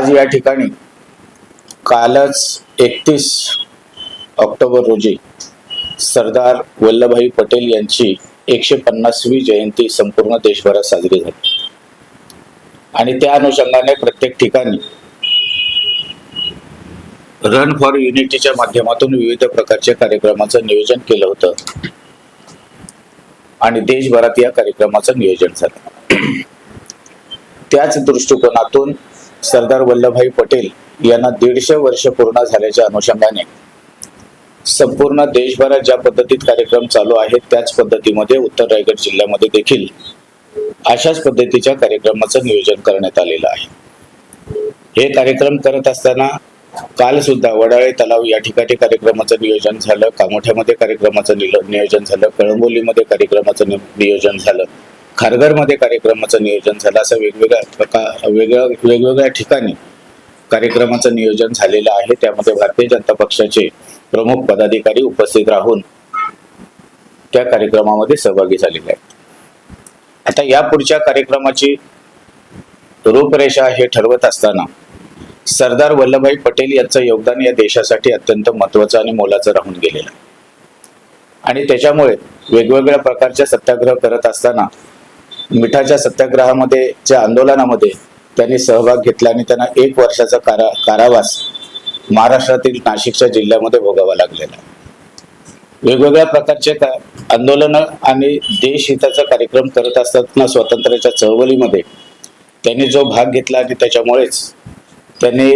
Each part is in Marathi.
आज या ठिकाणी कालच एकतीस ऑक्टोबर रोजी सरदार वल्लभभाई पटेल यांची एकशे पन्नासवी जयंती संपूर्ण देशभरात साजरी झाली. आणि त्या अनुषंगाने प्रत्येक ठिकाणी रन फॉर युनिटीच्या माध्यमातून विविध प्रकारच्या कार्यक्रमाचं नियोजन केलं होतं. आणि देशभरात या कार्यक्रमाचं नियोजन झालं. त्याच दृष्टिकोनातून सरदार वल्लभभाई पटेल यांना दीडशे वर्ष पूर्ण झाल्याच्या अनुषंगाने संपूर्ण देशभरात ज्या पद्धतीत कार्यक्रम चालू आहेत त्याच पद्धतीमध्ये उत्तर रायगड जिल्ह्यामध्ये देखील अशाच पद्धतीच्या कार्यक्रमाचं नियोजन करण्यात आलेलं आहे. हे कार्यक्रम करत असताना काल सुद्धा वडाळे तलाव या ठिकाणी कार्यक्रमाचं नियोजन झालं कामोठ्यामध्ये कार्यक्रमाचं नियोजन झालं कळंबोलीमध्ये कार्यक्रमाचं नि- नियोजन झालं. खारघरमध्ये कार्यक्रमाचं नियोजन झालं. असं वेगवेगळ्या प्रकार वेगळ्या वेगवेगळ्या ठिकाणी कार्यक्रमाचं नियोजन झालेलं आहे. त्यामध्ये भारतीय जनता पक्षाचे प्रमुख पदाधिकारी उपस्थित राहून त्या कार्यक्रमामध्ये सहभागी झालेले आहेत. आता या पुढच्या कार्यक्रमाची रूपरेषा हे ठरवत असताना सरदार वल्लभभाई पटेल यांचं योगदान या देशासाठी अत्यंत महत्वाचं आणि मोलाचं राहून गेलेलं आहे. आणि त्याच्यामुळे वेगवेगळ्या प्रकारच्या सत्याग्रह करत असताना मिठाच्या सत्याग्रहामध्ये ज्या आंदोलनामध्ये त्यांनी सहभाग घेतला आणि त्यांना एक वर्षाचा कारा कारावास महाराष्ट्रातील नाशिकच्या जिल्ह्यामध्ये भोगावा लागलेला वेगवेगळ्या प्रकारचे का आंदोलनं आणि देशहिताचा कार्यक्रम करत असताना स्वातंत्र्याच्या चळवळीमध्ये त्यांनी जो भाग घेतला आणि त्याच्यामुळेच त्यांनी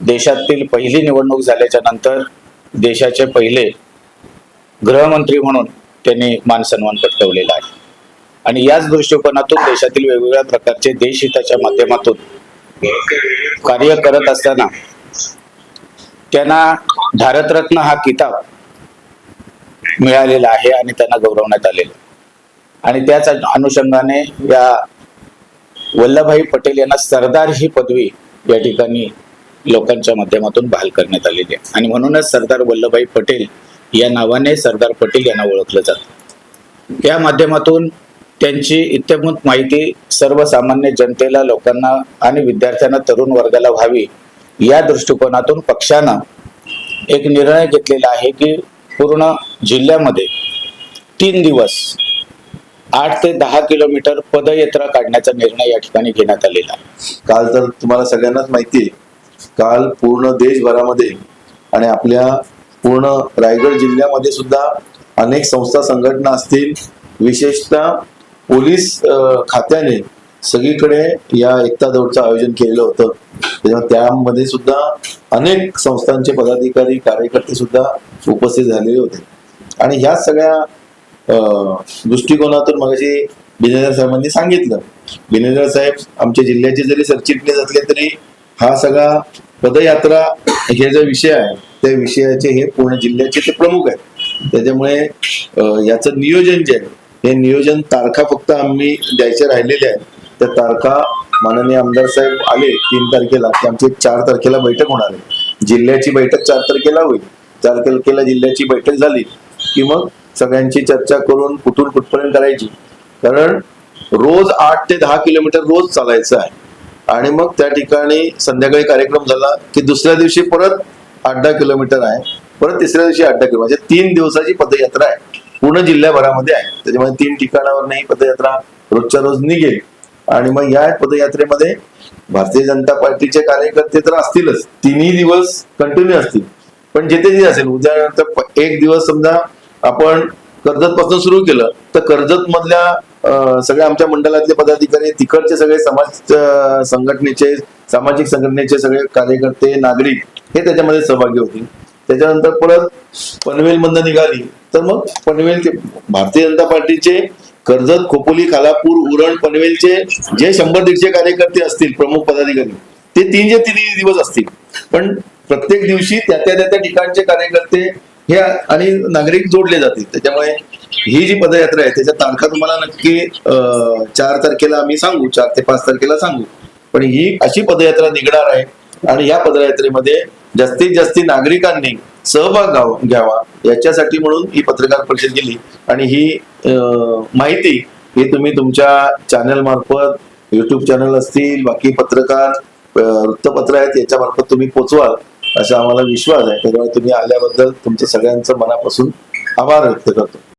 देशातील पहिली निवडणूक झाल्याच्यानंतर देशाचे पहिले गृहमंत्री म्हणून त्यांनी मानसन्मान पटकवलेला आहे. आणि याच दृष्टिकोनातून देशातील वेगवेगळ्या प्रकारचे देशहिताच्या माध्यमातून कार्य करत असताना त्यांना भारतरत्न हा किताब मिळालेला आहे आणि त्यांना गौरवण्यात आलेला आणि त्याच अनुषंगाने या वल्लभभाई पटेल यांना सरदार ही पदवी या ठिकाणी लोकांच्या माध्यमातून बहाल करण्यात आलेली आहे. आणि म्हणूनच सरदार वल्लभभाई पटेल या नावाने सरदार पटेल यांना ओळखलं जातं. या माध्यमातून त्यांची इत्यंभूत माहिती सर्वसामान्य जनतेला लोकांना आणि विद्यार्थ्यांना तरुण वर्गाला व्हावी या दृष्टिकोनातून पक्षानं एक निर्णय घेतलेला आहे की पूर्ण जिल्ह्यामध्ये तीन दिवस आठ ते दहा किलोमीटर पदयात्रा काढण्याचा निर्णय या ठिकाणी घेण्यात आलेला आहे. काल तर तुम्हाला सगळ्यांनाच माहिती आहे. काल पूर्ण देशभरामध्ये आणि आपल्या पूर्ण रायगड जिल्ह्यामध्ये सुद्धा अनेक संस्था संघटना असतील विशेषतः पोलीस खात्याने सगळीकडे या एकता दौडचं आयोजन केलेलं होतं. त्याच्यामुळे त्यामध्ये सुद्धा अनेक संस्थांचे पदाधिकारी कार्यकर्ते सुद्धा उपस्थित झालेले होते. आणि ह्या सगळ्या दृष्टिकोनातून मगाशी बिनेदर साहेबांनी सांगितलं. बिनेदर साहेब आमच्या जिल्ह्याचे जरी सरचिटणीस असले तरी हा सगळा पदयात्रा हे जो विषय आहे त्या विषयाचे हे पूर्ण जिल्ह्याचे ते प्रमुख आहेत. त्याच्यामुळे याचं नियोजन जे आहे हे नियोजन तारखा फक्त आम्ही द्यायचे राहिलेले आहेत. त्या तारखा माननीय आमदार साहेब आले तीन तारखेला की आमची चार तारखेला बैठक होणार आहे. जिल्ह्याची बैठक चार तारखेला होईल. चार तारखेला जिल्ह्याची बैठक झाली की मग सगळ्यांची चर्चा करून कुठून कुठपर्यंत करायची. कारण रोज आठ ते दहा किलोमीटर रोज चालायचं आहे. आणि मग त्या ठिकाणी संध्याकाळी कार्यक्रम झाला की दुसऱ्या दिवशी परत आठ दहा किलोमीटर आहे. परत तिसऱ्या दिवशी आठ दहा किलोमीटर. म्हणजे तीन दिवसाची पदयात्रा आहे. पूर्ण जिल्ह्याभरामध्ये आहे. त्याच्यामध्ये तीन ठिकाणावर ही पदयात्रा रोजच्या रोज निघेल. आणि मग या पदयात्रेमध्ये भारतीय जनता पार्टीचे कार्यकर्ते तर असतीलच. तिन्ही दिवस कंटिन्यू असतील. पण जिथे जिथे असेल उदाहरणार्थ एक दिवस समजा आपण कर्जत पासून सुरू केलं तर कर्जत मधल्या सगळ्या आमच्या मंडळातले पदाधिकारी तिकडचे सगळे समाज संघटनेचे सामाजिक संघटनेचे सगळे कार्यकर्ते नागरिक हे त्याच्यामध्ये सहभागी होतील. त्याच्यानंतर परत पनवेल मधनं निघाली. तर मग पनवेल ते भारतीय जनता पार्टीचे कर्जत खोपोली खालापूर उरण पनवेलचे जे शंभर दीडशे कार्यकर्ते असतील प्रमुख पदाधिकारी ते तीनशे तिन्ही दिवस असतील. पण प्रत्येक दिवशी त्या त्या त्या त्या ठिकाणचे कार्यकर्ते हे आणि नागरिक जोडले जातील. त्याच्यामुळे ही जी पदयात्रा आहे त्याच्या तारखा तुम्हाला नक्की चार तारखेला आम्ही सांगू चार ते पाच तारखेला सांगू. पण ही अशी पदयात्रा निघणार आहे आणि या पदयात्रेमध्ये जास्तीत जास्त नागरिकांनी सहभाग घ्यावा- याच्यासाठी म्हणून ही पत्रकार परिषद गेली. आणि ही माहिती ही तुम्ही तुमच्या चॅनल मार्फत युट्यूब चॅनल असतील बाकी पत्रकार वृत्तपत्र आहेत याच्यामार्फत तुम्ही पोचवाल असा आम्हाला विश्वास आहे. त्यामुळे तुम्ही आल्याबद्दल तुमचं सगळ्यांचं मनापासून आभार व्यक्त करतो.